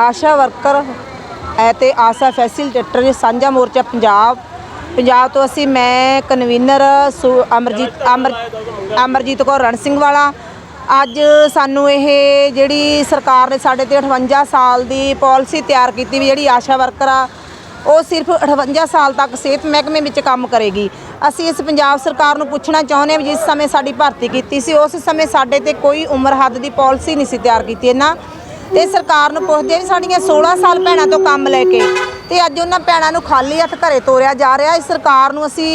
ਆਸ਼ਾ worker ਅਤੇ ਆਸਾ facilitator ਜੀ, ਸਾਂਝਾ ਮੋਰਚਾ ਪੰਜਾਬ। ਪੰਜਾਬ ਤੋਂ ਅਸੀਂ, ਮੈਂ ਕਨਵੀਨਰ ਸੁ- ਅਮਰਜੀਤ, ਅਮਰ, ਅਮਰਜੀਤ ਕੌਰ ਰਣ ਸਿੰਘ ਵਾਲਾ ਅੱਜ ਸਾਨੂੰ ਇਹ ਜਿਹੜੀ ਸਰਕਾਰ ਨੇ ਸਾਡੇ ਤੇ 58 ਸਾਲ ਦੀ ਪਾਲਿਸੀ ਤਿਆਰ ਕੀਤੀ ਵੀ ਜਿਹੜੀ ਆਸ਼ਾ ਵਰਕਰ ਆ, ਉਹ ਸਿਰਫ 58 ਸਾਲ ਤੱਕ ਸਿਹਤ ਮਹਿਕਮੇ ਵਿੱਚ ਕੰਮ ਕਰੇਗੀ। ਅਸੀਂ ਇਸ ਪੰਜਾਬ ਸਰਕਾਰ ਨੂੰ ਪੁੱਛਣਾ ਚਾਹੁੰਦੇ ਹਾਂ ਵੀ ਜਿਸ ਸਮੇਂ ਸਾਡੀ ਭਰਤੀ ਕੀਤੀ ਸੀ, ਉਸ ਸਮੇਂ ਸਾਡੇ ਤੇ ਕੋਈ ਉਮਰ ਹੱਦ ਦੀ ਪਾਲਿਸੀ ਨਹੀਂ ਸੀ ਤਿਆਰ ਕੀਤੀ। ਇਹਨਾਂ ਤੇ ਸਰਕਾਰ ਨੂੰ ਪੁੱਛਦੇ ਆ ਵੀ ਸਾਡੀਆਂ 16 ਸਾਲ ਭੈਣਾਂ ਤੋਂ ਕੰਮ ਲੈ ਕੇ ਤੇ ਅੱਜ ਉਹਨਾਂ ਭੈਣਾਂ ਨੂੰ ਖਾਲੀ ਹੱਥ ਘਰੇ ਤੋਰਿਆ ਜਾ ਰਿਹਾ। ਇਸ ਸਰਕਾਰ ਨੂੰ ਅਸੀਂ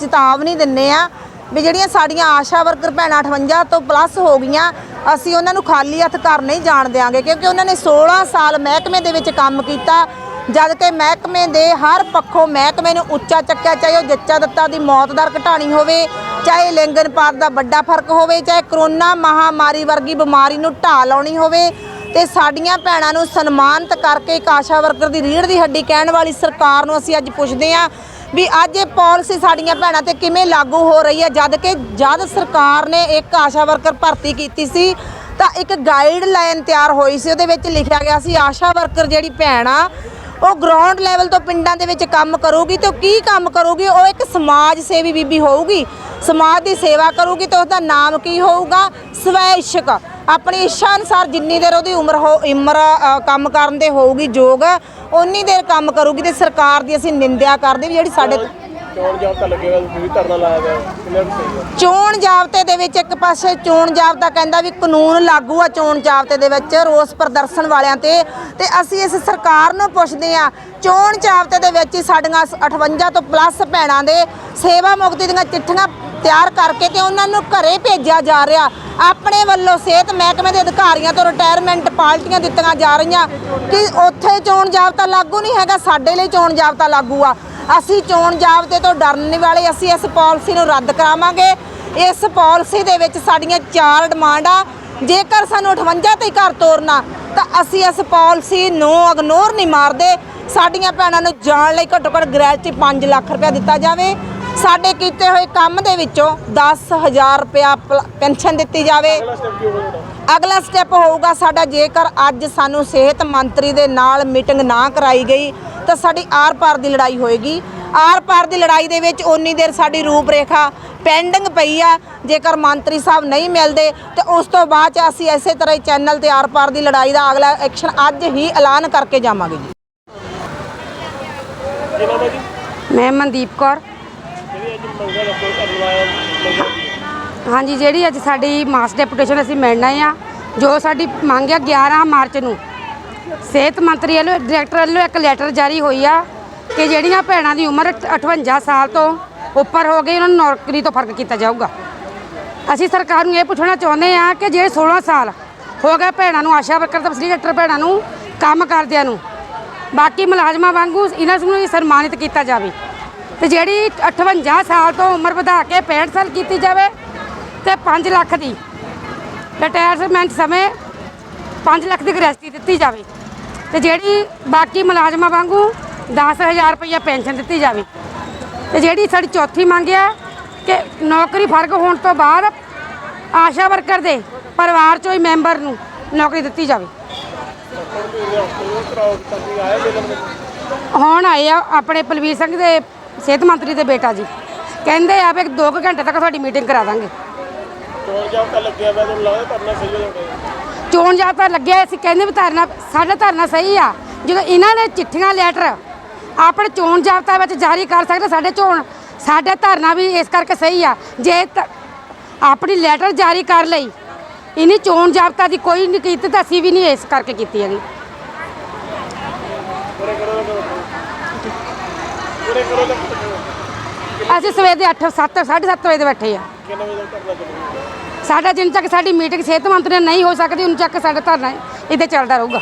ਚੇਤਾਵਨੀ ਦਿੰਨੇ ਆ ਵੀ ਜਿਹੜੀਆਂ ਸਾਡੀਆਂ ਆਸ਼ਾ ਵਰਕਰ ਭੈਣਾਂ 58 ਤੋਂ ਪਲੱਸ ਹੋ ਗਈਆਂ, ਅਸੀਂ ਉਹਨਾਂ ਨੂੰ ਖਾਲੀ ਹੱਥ ਘਰ ਨਹੀਂ ਜਾਣ ਦੇਵਾਂਗੇ ਕਿਉਂਕਿ ਉਹਨਾਂ ਨੇ 16 ਸਾਲ ਮਹਿਕਮੇ ਦੇ ਵਿੱਚ ਕੰਮ ਕੀਤਾ। ਜਦ ਕਿ ਮਹਿਕਮੇ ਦੇ ਹਰ ਪੱਖੋਂ ਮਹਿਕਮੇ ਨੂੰ ਉੱਚਾ ਚੱਕਿਆ, ਚਾਹੇ ਉਹ ਜੱਚਾ ਦਿੱਤਾ ਦੀ ਮੌਤ ਦਰ ਘਟਾਣੀ ਹੋਵੇ, ਚਾਹੇ ਲਿੰਗਨ ਦਾ ਵੱਡਾ ਫ਼ਰਕ ਹੋਵੇ, ਚਾਹੇ ਕਰੋਨਾ ਮਹਾਮਾਰੀ ਵਰਗੀ ਬਿਮਾਰੀ ਨੂੰ ਢਾਹ ਲਾਉਣੀ ਹੋਵੇ ਤੇ ਸਾਡੀਆਂ ਭੈਣਾਂ ਨੂੰ ਸਨਮਾਨਿਤ ਕਰਕੇ ਇੱਕ ਆਸ਼ਾ ਵਰਕਰ ਦੀ ਰੀੜ ਦੀ ਹੱਡੀ ਕਹਿਣ ਵਾਲੀ ਸਰਕਾਰ ਨੂੰ ਅਸੀਂ ਅੱਜ ਪੁੱਛਦੇ ਹਾਂ ਵੀ ਅੱਜ ਇਹ ਪਾਲਿਸੀ ਸਾਡੀਆਂ ਭੈਣਾਂ ਤੇ ਕਿਵੇਂ ਲਾਗੂ ਹੋ ਰਹੀ ਹੈ? ਜਦ ਕਿ ਜਦ ਸਰਕਾਰ ਨੇ ਇੱਕ ਆਸ਼ਾ ਵਰਕਰ ਭਰਤੀ ਕੀਤੀ ਸੀ, ਤਾਂ ਇੱਕ ਗਾਈਡਲਾਈਨ ਤਿਆਰ ਹੋਈ ਸੀ। ਉਹਦੇ ਵਿੱਚ ਲਿਖਿਆ ਗਿਆ ਸੀ, ਆਸ਼ਾ ਵਰਕਰ ਜਿਹੜੀ ਭੈਣ ਆ, ਉਹ ਗਰਾਊਂਡ ਲੈਵਲ ਤੋਂ ਪਿੰਡਾਂ ਦੇ ਵਿੱਚ ਕੰਮ ਕਰੂਗੀ ਤੇ ਉਹ ਕੀ ਕੰਮ ਕਰੂਗੀ? ਉਹ ਇੱਕ ਸਮਾਜ ਸੇਵੀ ਬੀਬੀ ਹੋਊਗੀ। ਸਮਾਜ ਦੀ ਸੇਵਾ ਕਰੂਗੀ ਤੇ ਉਹਦਾ ਨਾਮ ਕੀ ਹੋਊਗਾ? ਸਵੈ ਆਪਣੀ ਇੱਛਾ ਅਨੁਸਾਰ ਜਿੰਨੀ ਦੇਰ ਉਹਦੀ ਉਮਰ ਹੋ ਉਮਰ ਕੰਮ ਕਰਨ ਦੇ ਹੋਊਗੀ ਯੋਗ ਉਨੀ ਦੇਰ ਕੰਮ ਕਰੂਗੀ ਤੇ ਸਰਕਾਰ ਦੀ ਅਸੀਂ ਨਿੰਦਿਆ ਕਰਦੇ ਵੀ ਜਿਹੜੀ ਸਾਡੇ ਚੋਣ ਜਾਬ ਤਾਂ ਲੱਗੇਗਾ ਤੁਸੀਂ ਵੀ ਧਰਨਾ ਲਾਇਆ ਹੋਇਆ ਕਿੰਨਾ ਕੁ ਸਹੀ ਹੈ ਚੋਣ ਜਾਬਤੇ ਦੇ ਵਿੱਚ ਇੱਕ ਪਾਸੇ ਚੋਣ ਜਾਬਤਾ ਕਹਿੰਦਾ ਵੀ ਕਾਨੂੰਨ ਲਾਗੂ ਆ ਚੋਣ ਜਾਬਤੇ ਦੇ ਵਿੱਚ ਰੋਸ ਪ੍ਰਦਰਸ਼ਨ ਵਾਲਿਆਂ ਤੇ ਤੇ ਅਸੀਂ ਇਸ ਸਰਕਾਰ ਨੂੰ ਪੁੱਛਦੇ ਆ ਚੋਣ ਜਾਬਤੇ ਦੇ ਵਿੱਚ ਹੀ ਸਾਡੀਆਂ 58 ਤੋਂ ਪਲੱਸ ਭੈਣਾਂ ਦੇ ਸੇਵਾ ਮੁਕਤੀ ਦੀਆਂ ਚਿੱਠੀਆਂ ਤਿਆਰ ਕਰਕੇ ਤੇ ਉਹਨਾਂ ਨੂੰ ਘਰੇ ਭੇਜਿਆ ਜਾ ਰਿਹਾ। ਆਪਣੇ ਵੱਲੋਂ ਸਿਹਤ ਮਹਿਕਮੇ ਦੇ ਅਧਿਕਾਰੀਆਂ ਤੋਂ ਰਿਟਾਇਰਮੈਂਟ ਪਾਰਟੀਆਂ ਦਿੱਤੀਆਂ ਜਾ ਰਹੀਆਂ। ਕਿ ਉੱਥੇ ਚੋਣ ਜਾਬਤਾ ਲਾਗੂ ਨਹੀਂ ਹੈਗਾ, ਸਾਡੇ ਲਈ ਚੋਣ ਜਾਬਤਾ ਲਾਗੂ ਆ। ਅਸੀਂ ਚੋਣ ਜਾਬਤੇ ਤੋਂ ਡਰਨ ਨਹੀਂ ਵਾਲੇ, ਅਸੀਂ ਇਸ ਪਾਲਿਸੀ ਨੂੰ ਰੱਦ ਕਰਾਵਾਂਗੇ। ਇਸ ਪਾਲਿਸੀ ਦੇ ਵਿੱਚ ਸਾਡੀਆਂ ਚਾਰ ਡਿਮਾਂਡ ਆ ਜੇਕਰ ਸਾਨੂੰ 58 ਤੇ ਘਰ ਤੋਰਨਾ, ਤਾਂ ਅਸੀਂ ਇਸ ਪਾਲਿਸੀ ਨੂੰ ਇਗਨੋਰ ਨਹੀਂ ਮਾਰਦੇ। ਸਾਡੀਆਂ ਭੈਣਾਂ ਨੂੰ ਜਾਣ ਲਈ ਘੱਟੋ ਘੱਟ ਗ੍ਰੈਜੂਏਟੀ 5 ਲੱਖ ਰੁਪਏ ਦਿੱਤਾ ਜਾਵੇ। ਸਾਡੇ ਕੀਤੇ ਹੋਏ ਕੰਮ ਦੇ ਵਿੱਚੋਂ 10000 ਰੁਪਇਆ ਪਲ- ਪੈਨਸ਼ਨ ਦਿੱਤੀ ਜਾਵੇ। ਅਗਲਾ ਸਟੈਪ ਹੋਊਗਾ ਸਾਡਾ ਜੇਕਰ ਅੱਜ ਸਾਨੂੰ ਸਿਹਤ ਮੰਤਰੀ ਦੇ ਨਾਲ ਮੀਟਿੰਗ ਨਾ ਕਰਾਈ ਗਈ ਤਾਂ ਸਾਡੀ ਆਰ-ਪਾਰ ਦੀ ਲੜਾਈ ਹੋਏਗੀ। ਆਰ-ਪਾਰ ਦੀ ਲੜਾਈ ਦੇ ਵਿੱਚ ਓਨੀ ਦੇਰ ਸਾਡੀ ਰੂਪਰੇਖਾ ਪੈਂਡਿੰਗ ਪਈ ਆ। ਜੇਕਰ ਮੰਤਰੀ ਸਾਹਿਬ ਨਹੀਂ ਮਿਲਦੇ ਤੇ ਉਸ ਤੋਂ ਬਾਅਦ ਚ ਅਸੀਂ ਇਸੇ ਤਰ੍ਹਾਂ ਹੀ ਚੈਨਲ ਤੇ ਆਰ-ਪਾਰ ਦੀ ਲੜਾਈ ਦਾ ਅਗਲਾ ਐਕਸ਼ਨ ਅੱਜ ਹੀ ਐਲਾਨ ਕਰਕੇ ਜਾਵਾਂਗੇ ਜੀ। ਮੈਂ ਮਨਦੀਪ ਕੌਰ। ਹਾਂਜੀ, ਜਿਹੜੀ ਅੱਜ ਸਾਡੀ ਮਾਸ ਡੈਪੂਟੇਸ਼ਨ ਅਸੀਂ ਮਿਲਣਾ ਆ ਜੋ ਸਾਡੀ ਮੰਗ ਆ 11 ਮਾਰਚ ਨੂੰ। ਸਿਹਤ ਮੰਤਰੀ ਵੱਲੋਂ ਡਾਇਰੈਕਟਰ ਵੱਲੋਂ ਇੱਕ ਲੈਟਰ ਜਾਰੀ ਹੋਈ ਆ ਕਿ ਜਿਹੜੀਆਂ ਭੈਣਾਂ ਦੀ ਉਮਰ 58 ਸਾਲ ਤੋਂ ਉੱਪਰ ਹੋ ਗਈ, ਉਹਨਾਂ ਨੂੰ ਨੌਕਰੀ ਤੋਂ ਫ਼ਰਕ ਕੀਤਾ ਜਾਊਗਾ। ਅਸੀਂ ਸਰਕਾਰ ਨੂੰ ਇਹ ਪੁੱਛਣਾ ਚਾਹੁੰਦੇ ਆ ਕਿ ਜਿਹੜੇ 16 ਸਾਲ ਹੋ ਗਏ ਭੈਣਾਂ ਨੂੰ ਆਸ਼ਾ ਵਰਕਰ ਤੇ ਫੈਸਿਲੀਟੇਟਰ ਭੈਣਾਂ ਨੂੰ ਕੰਮ ਕਰਦਿਆਂ ਨੂੰ, ਬਾਕੀ ਮੁਲਾਜ਼ਮਾਂ ਵਾਂਗੂ ਇਹਨਾਂ ਨੂੰ ਵੀ ਸਨਮਾਨਿਤ ਕੀਤਾ ਜਾਵੇ। ਤੇ ਜਿਹੜੀ 58 ਸਾਲ ਤੋਂ ਉਮਰ ਵਧਾ ਕੇ 65 ਸਾਲ ਕੀਤੀ ਜਾਵੇ ਤੇ 5 ਲੱਖ ਦੀ ਰਿਟਾਇਰਮੈਂਟ ਸਮੇਂ 5 ਲੱਖ ਦੀ ਗ੍ਰੈਜੂਟੀ ਦਿੱਤੀ ਜਾਵੇ ਤੇ ਜਿਹੜੀ ਬਾਕੀ ਮੁਲਾਜ਼ਮਾਂ ਵਾਂਗੂ 10000 ਰੁਪਈਆ ਪੈਨਸ਼ਨ ਦਿੱਤੀ ਜਾਵੇ ਤੇ ਜਿਹੜੀ ਸਾਡੀ ਚੌਥੀ ਮੰਗ ਹੈ ਕਿ ਨੌਕਰੀ ਫ਼ਰਕ ਹੋਣ ਤੋਂ ਬਾਅਦ ਆਸ਼ਾ ਵਰਕਰ ਦੇ ਪਰਿਵਾਰ ਚੋਂ ਹੀ ਮੈਂਬਰ ਨੂੰ ਨੌਕਰੀ ਦਿੱਤੀ ਜਾਵੇ। ਹੁਣ ਆਏ ਆ ਆਪਣੇ ਪਲਵੀਰ ਸਿੰਘ ਦੇ ਸਿਹਤ ਮੰਤਰੀ ਦੇ ਬੇਟਾ ਜੀ। ਕਹਿੰਦੇ ਆ ਵੀ 2 ਘੰਟੇ ਤੱਕ ਤੁਹਾਡੀ ਮੀਟਿੰਗ ਕਰਾ ਦਾਂਗੇ। ਚੋਣ ਜਾਬ ਤਾਂ ਲੱਗਿਆ ਹੋਇਆ ਤੁਹਾਨੂੰ ਲੱਗਦਾ ਧਰਨਾ ਸਹੀ ਹੋ ਜਾਊਗਾ? ਚੋਣ ਜਾਬਤਾ ਲੱਗਿਆ ਅਸੀਂ ਕਹਿੰਦੇ ਵੀ ਧਰਨਾ ਸਾਡਾ ਧਰਨਾ ਸਹੀ ਆ। ਜਦੋਂ ਇਹਨਾਂ ਨੇ ਚਿੱਠੀਆਂ ਲੈਟਰ ਆਪਣੇ ਚੋਣ ਜਾਬਤਾ ਵਿੱਚ ਜਾਰੀ ਕਰ ਸਕਦੇ ਸਾਡੇ ਚੋਣ ਸਾਡੇ ਧਰਨਾ ਵੀ ਇਸ ਕਰਕੇ ਸਹੀ ਆ। ਜੇ ਆਪਣੀ ਲੈਟਰ ਜਾਰੀ ਕਰ ਲਈ ਇਨੀ ਚੋਣ ਜਾਬਤਾ ਦੀ ਕੋਈ ਨਹੀਂ ਕੀਤੀ ਤਾਂ ਅਸੀਂ ਵੀ ਨਹੀਂ ਇਸ ਕਰਕੇ ਕੀਤੀ ਹੈਗੀ। ਪੂਰੇ ਕਰੋ। ਅਸੀਂ ਸਵੇਰ ਦੇ 8 7 7:30 ਵਜੇ ਦੇ ਬੈਠੇ ਆ। ਕਿੰਨੇ ਵਜੇ ਤੱਕ ਧਰਨਾ ਚੱਲੂਗਾ ਸਾਡਾ ਜਿੰਨ ਤੱਕ ਸਾਡੀ ਮੀਟਿੰਗ ਸਿਹਤ ਮੰਤਰੀ ਨਾਲ ਨਹੀਂ ਹੋ ਸਕਦੀ ਉਨ ਤੱਕ ਸਾਡਾ ਧਰਨਾ ਇੱਥੇ ਚੱਲਦਾ ਰਹੂਗਾ।